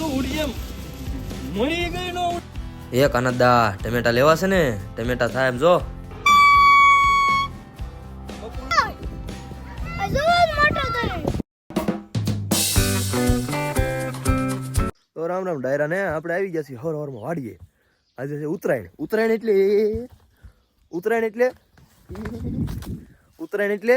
તો ઉડીએ મળી ગઈ નો એ કાનદા ટમેટા લેવા છે ને? ટમેટા થાય એમ જો. તો રામ રામ ડાયરા ને આપણે આવી ગયા છીએ હર હરમાં વાડીએ. આજે છે ઉત્તરાયણ. ઉત્તરાયણ એટલે ઉત્તરાયણ એટલે ઉત્તરાયણ એટલે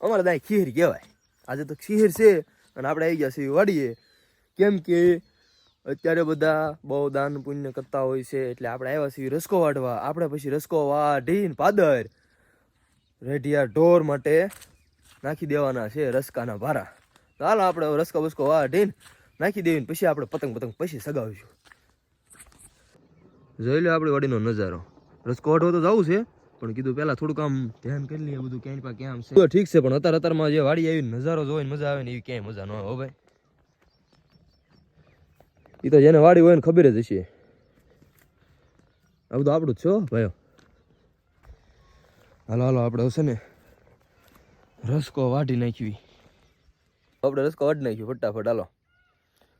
અમારે ત્યાં ખીર કહેવાય. આજે તો ખીર છે અને આપણે આવી ગયા છીએ વાડીએ. કેમ કે અત્યારે બધા બહુ દાન પુણ્ય કરતા હોય છે, એટલે આપણે આવ્યા છીએ રસકો વાઢવા. આપણે પછી રસકો વાઢીને પાદર રેઢિયા ઢોર માટે નાખી દેવાના છે રસકાના ભારા. હાલો આપણે રસકો બસકો વાઢીને નાખી દેવીને પછી આપણે પતંગ પતંગ પછી સગાવીશું. જોઈ લો આપણે વાડીનો નજારો. રસકો વાઢવો તો જવું છે, પણ કીધું પેલા થોડુંક આમ ધ્યાન કરી લઈએ બધું ક્યાંય પા ક્યાં છે. ઠીક છે, પણ અત્યારે અત્યારમાં જે વાડી આવી નજારો જોઈને મજા આવે ને એવી ક્યાંય મજા ન આવે ભાઈ. એ તો જેને વાડી હોય ને ખબર જ હશે. આ બધું આપણું જ છે ભાઈઓ. હાલો હાલો આપણે હશે ને રસકો વાટી નાખવી. આપણે રસકો વાટી નાખ્યું ફટાફટ હાલો.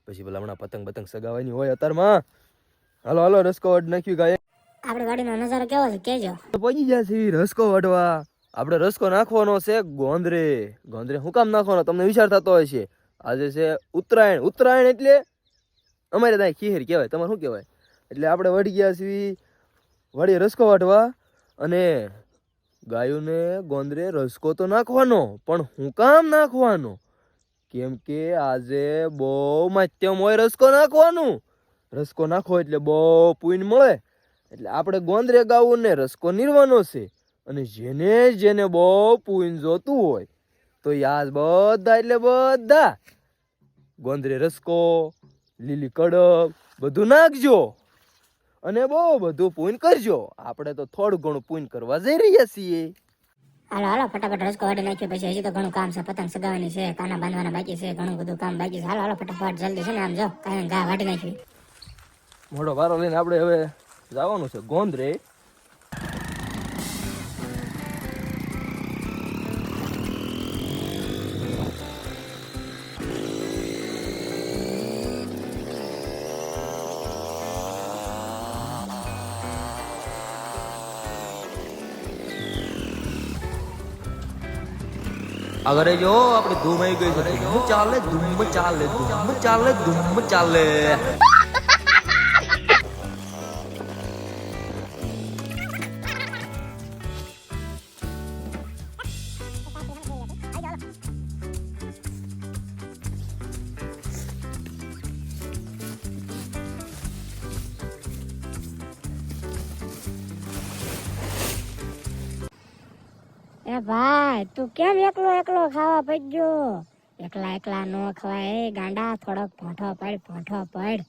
પછી ભલે હમણાં પતંગ પતંગ સગાવાની હોય અત્યારમાં હાલો હાલો રસકો વાટ નાખ્યું ગાય. આપણે ગાડીનો નજારો કેવો છે કેજો. પહોંચી ગયા છે રસકો વાટવા. આપણે રસકો નાખવાનો છે ગોંદરે. ગોંદરે હું કામ નાખવાનો તમને વિચાર થતો હોય છે આજે છે ઉત્તરાયણ. ઉત્તરાયણ એટલે અમારે ત્યાં ખીર કહેવાય, તમારે શું કહેવાય? એટલે આપણે વળી ગયા છીએ, વળી રસકો વાટવા અને ગાયોને ગોંદરે રસકો તો નાખવાનો, પણ હું કામ નાખવાનો? કેમ કે આજે બહુ માધ્યમ હોય રસકો નાખવાનું. રસકો નાખો એટલે બહુ પૂઈન મળે. એટલે આપણે ગોંદરે ને રસકો નીરવાનો છે અને જેને જેને બહુ પૂઈન જોતું હોય, તો યાદ બધા એટલે બધા ગોંદરે રસકો લીલી કડક બધું નાખજો. અને બહુ બધું પૂન કરજો. આપણે તો થોડું ઘણું પૂન કરવા જઈ રહ્યા છીએ. હાલો હાલો ફટાફટ રસકો વાટી નાખ્યો પછી હજી તો ઘણું કામ છે પતંગ સગાવવાની છે કાના બાંધવાના બાકી છે ઘણું બધું કામ બાકી છે. હાલો હાલો ફટાફટ જલ્દી છે ને આમ જાઓ કાંઈ ઘા વાટી નાખી મોટો વારો લઈને આપણે હવે જવાનું છે ગોંદરે. અગરે જો આપણે ધૂમ આવી ગઈ છે. ચાલે ધૂમ ચાલે ધૂમ ચાલે ધૂમ ચાલે. ભાઈ, તું કેમ એકલો એકલો ખાવા પડ્યો એકલા એકલા નો ખવાય ગાંડા થોડોક પોઠો પડ પોઠો પડ.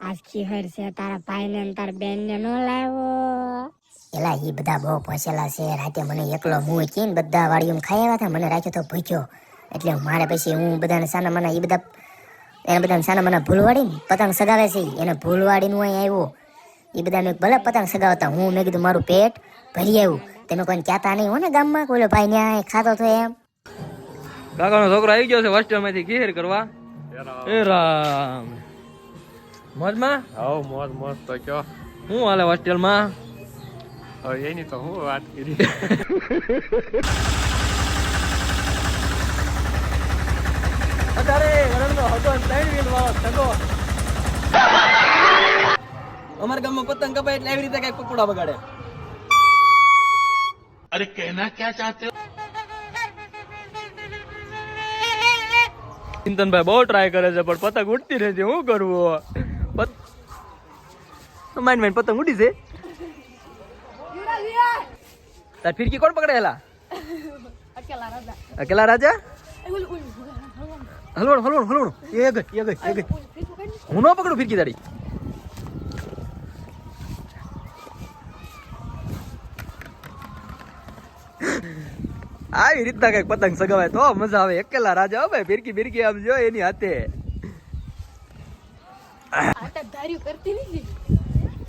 આજ ખીહર છે, તારા ભાઈ ને તાર બેન ને નો લાવ્યો. એલા, ઈ બધા બહુ પોસેલા છે. રાતે મને એકલો હું કીન બધા વાડીઓ ખાઈ હતા? મને રાખ્યો તો ભૂખ્યો. એટલે મારે પછી હું બધાને સાના મને એ બધા, એને બધાને સાના મને ભૂલવાડી પતંગ સગાવે છે. એને ભૂલવાડીનું અહીં આવ્યો. એ બધા મેં ભલે પતંગ સગાવતા. હું મેં કીધું, મારું પેટ ભરી આવ્યું. તમે કોઈ કહેતા નહીં હો ને ગામમાં કોઈ ભાઈ ન્યા ખાતો તો એમ. કાકાનો છોકરો આવી ગયો છે હોસ્ટેલમાંથી માંથી ખીર કરવા. એ રામ. મોજમાં? હાઉ મોજ મોજ તો કયો. હું હાલે હોસ્ટેલમાં? હવે એની તો હું વાત કરી. અત્યારે વરણનો હતો ત્રણ વ્હીલ વાળો સગો અમારા ગામમાં પતંગ કપાય એટલે એવી રીતે કઈ પકોડા બગાડે. अरे कहना क्या चाहते हो ચિંતનભાઈ બહુ ટ્રાય કરે છે પણ પતંગ ઉડતી નથી શું કરવું પત- માઇન માઇન પતંગ ઉડી છે તાર ફિરકી કોણ પકડેલા અકેલા રાજા હલવણ હલવણ હલવણ એ ગઈ એ ગઈ એ ગઈ હું ન પકડું ફિરકી તારી આવી રીતના કંઈક પતંગ સગાવાય તો મજા આવે. એકેલા રાજા આવે ફિરકી ફિરકી આમ જો એની હાથે.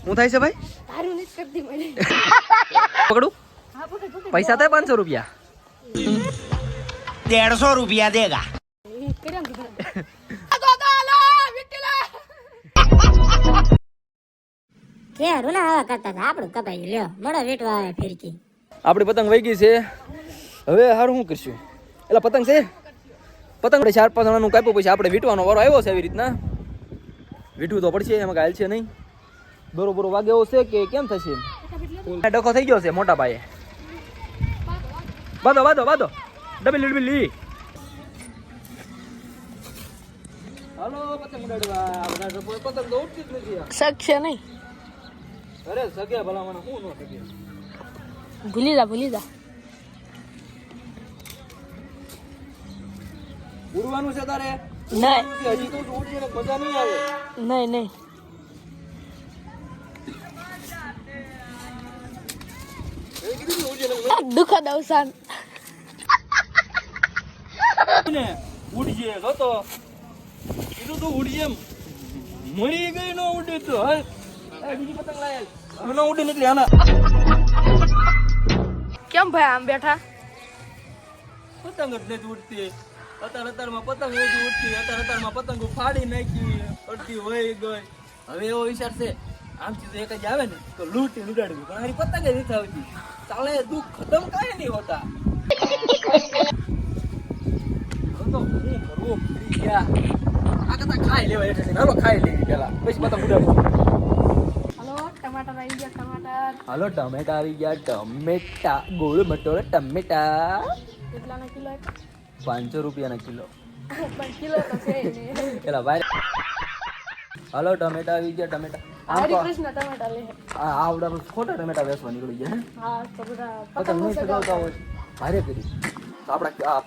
હું થાય છે ભાઈ? પકડું? પૈસા થાય પાંચસો રૂપિયા? દેડસો રૂપિયા દેગા. કે પતંગ વહી ગઈ છે. હવે હારું શું કરશું? એટલે પતંગ છે? પતંગ આપણે ચાર પાંચ જણાનું કાપ્યું પછી આપણે વીટવાનો વારો આવ્યો છે એવી રીતના. વીટવું તો પડશે એમાં કાંઈ છે નહીં. બરોબર વાગે એવો છે કે કેમ થશે? ડખો થઈ ગયો છે મોટા પાયે. બાંધો બાંધો બાંધો ડબલ ડબલી હાલો પતંગ ઉડાડવા. પતંગ તો ઉડતી જ નથી. શકશે નહીં. અરે સગે ભલામણ હું ન સગે ભૂલી જા ભૂલી જા. ઉડવાનું છે તારે? નહીં હજી તો ઉડીને મજા નહીં આવે. નહીં નહીં. દુખદ કીધું ને અવસાન. ને ઉડજે જોતો કીધું તું ઉડજે મરી ગઈ નો ઉડે તો હે? એ બીજી પતંગ લાય હવે ન ઉડે ને એટલે આના. કેમ ભાઈ આમ બેઠા? પતંગ જ નથી ઉડતી. અત્યારમાં પતંગ નથી ઉડતી અતારમાં પતંગો ફાડી નાખી અડધી હોય ગઈ. હવે એવો વિચાર છે આમ તો એક જ આવે ને તો લૂંટી લૂંટાડવી પણ હારી પતંગ જ નથી આવતી. ચાલે દુઃખ ખતમ કાંઈ નહીં હોતા. તો શું કરવું ફરી ગયા. આ કરતા ખાઈ લેવાય એટલે હાલો ખાઈ લેવી પેલા પછી પતંગ ઉડાડવી હાલો ટમેટા આવી ગયા. ટમેટા ગોળ મટોળ ટમેટા. કેટલાના કિલો પાંચસો રૂપિયાના કિલો. પેલા ભાઈ હલો ટમેટા આવી ગયા ટમેટા. હરે કૃષ્ણ ટમેટા લે. આ આવડા ખોટા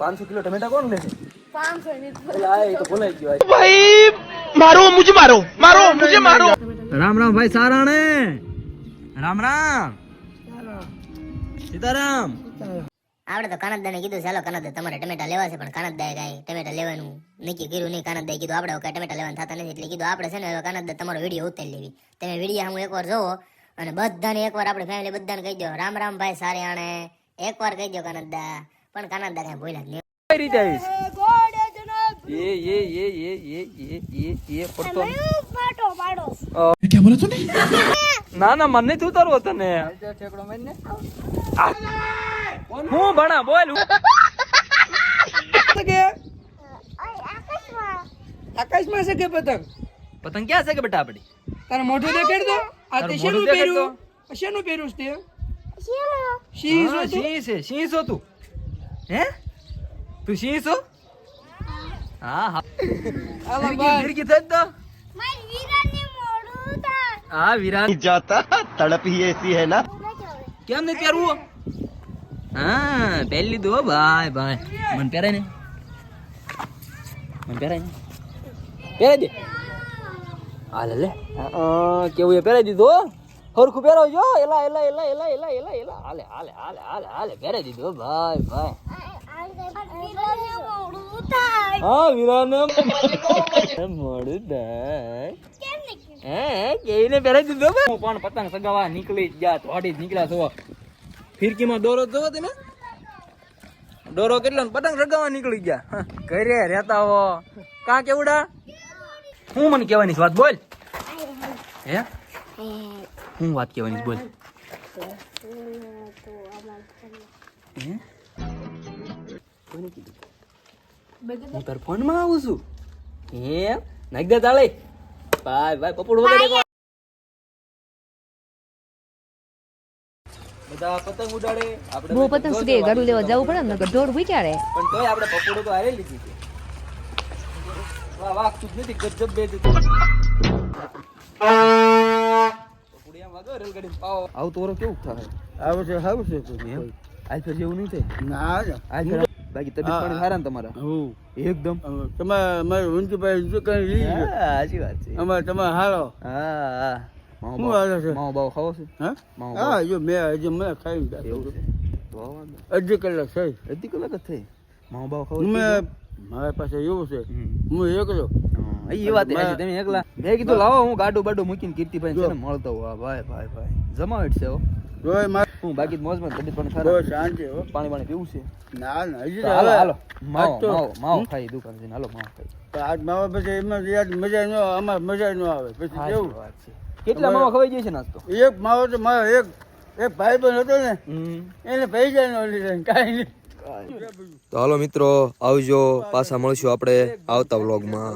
પાંચસો કિલો ટમેટા કોણ લેશે? પાંચસો તો ભૂલાઈ ગયો ભાઈ મારો મુજે મારો. રામ રામ ભાઈ સારાણે. રામ રામ. સીતારામ. આપણે તો કાનતદાને કીધું ચાલો કાનતદા તમારે ટમેટા લેવા છે પણ કાનતદાએ કાંઈ ટમેટા લેવાનું નક્કી કર્યું નહીં. કાનતદાએ કીધું આપણે કાંઈ ટમેટા લેવાનું થતા નથી. એટલે કીધું આપણે છે ને હવે કાનતદા તમારો વીડિયો ઉતારી લેવી. તમે વીડિયો હું એકવાર જોવો અને બધાને એકવાર આપણે ફેમિલી બધાને કહી દો રામ રામ ભાઈ સારે આણે એકવાર કહી દો કાનતદા પણ કાનતદા કાંઈ બોલ્યા જ નહીં. કઈ રીતે આવીશ? એ એ એ એ એ એ એ એ પડતો અ, ના? ના મને નથી ઉતારવો તને. આ, હું ભણા બોલ. કે? આકાશમાં છે કે પતંગ? પતંગ ક્યાં છે કે બેટા આપડી? તારે મોઢું દેખાડ દો આ તે શેનું પહેર્યું? શેનું પહેર્યું છે તું? હે તું? સિંહ હા? હા ખીડકી થઈ હા વિરાન. જાતા તડપ હી એસી કેમ નહીં પહેરવું હા પહેરી લીધું હો ભાઈ ભાઈ. મને પહેરાય ને. મને પહેરાય ને. પહેરાય દે. હાલે લે કેવું એ પહેરાઈ દીધું હરખું પહેરાવજો એલા એલા એલા એલા એલા એલા એલા. હાલે હાલે હાલે હાલે હાલે પહેરાઈ દીધું ભાઈ ભાઈ. હા વિરાન મોડું થાય હે કેવીને પહેરાઈ દીધું પણ પતંગ સગાવા નીકળી જ ગયા થોડી જ નીકળ્યા છો. ફિરકીમાં દોરો જોવો તમે? દોરો કેટલો પતંગ રગાવવા નીકળી ગયા. હા, ઘરે રહેતા હો. કા કેવડા? હું મને કહેવાની વાત બોલ. હે? હું વાત કહેવાની બોલ. હે? હું તાર ફોનમાં આવું છું. એમ? નાખ દે તાળી. બાય બાય પપોડ વગર બધા પતંગ ઉડાડે. આપણે બહુ પતંગ સુધી જો લેવા જવું પડે ને નકર દોડ વિચારે પણ તોય આપણે પપોડો તો હારે લીધી છે. વાહ વાહ તું નથી ગજબ બે દીધું પપોડી વાગો રેલગાડી પાવો. આવું તો કેવું થાય? આવું છે સારું છે એમ. આજ પછી એવું નહીં થાય? ના આજ બાકી તબિયત પાણી સારા ને તમારા? હું? એકદમ. તમે મારે ઊંચીભાઈ શું કઈ લીધી છે હા સાચી વાત છે. અમારે તમે હારો. હા હા. બાવો- હાલે છે? માવો બાવો ખાવો છે? હા? હા જો મેં હજી મને ખાઈ એવું છે? તો વાંધો. અડધી કલાક થઈ. અડધી કલાક જ થઈ. માવો બાવો ખાવો છે? મેં મારા પાસે એવું છે. હું એકલો. હા, એ વાત છે તમે એકલા. મેં કીધું લાવો હું ગાડું બાડું મૂકીને કીર્તિભાઈ છે ને મળતો હોઉં. હા ભાઈ ભાઈ ભાઈ. જમાવટ છે હો. હું બાકી મોજમાં તબિયત પણ ખરાબ શાંતિ હો. પાણી પાણી પીવું છે? ના ના હજી હાલો હાલો. માવો માવો માવો ખાઈ દુકાન જઈને હાલો માવો ખાઈ આજ માવો પછી એમાં યાદ મજા ન અમારે મજા ન આવે. પછી જેવું કેવું? વાત છે. કેટલા માવા ખવાઈ જાય છે નાસ્તો? એક માવો તો મારો એક એક ભાઈ પણ હતો ને એને પૈસા ન લીધા કાંઈ નહીં. તો હાલો મિત્રો આવજો પાછા મળશું આપણે આવતા વ્લોગમાં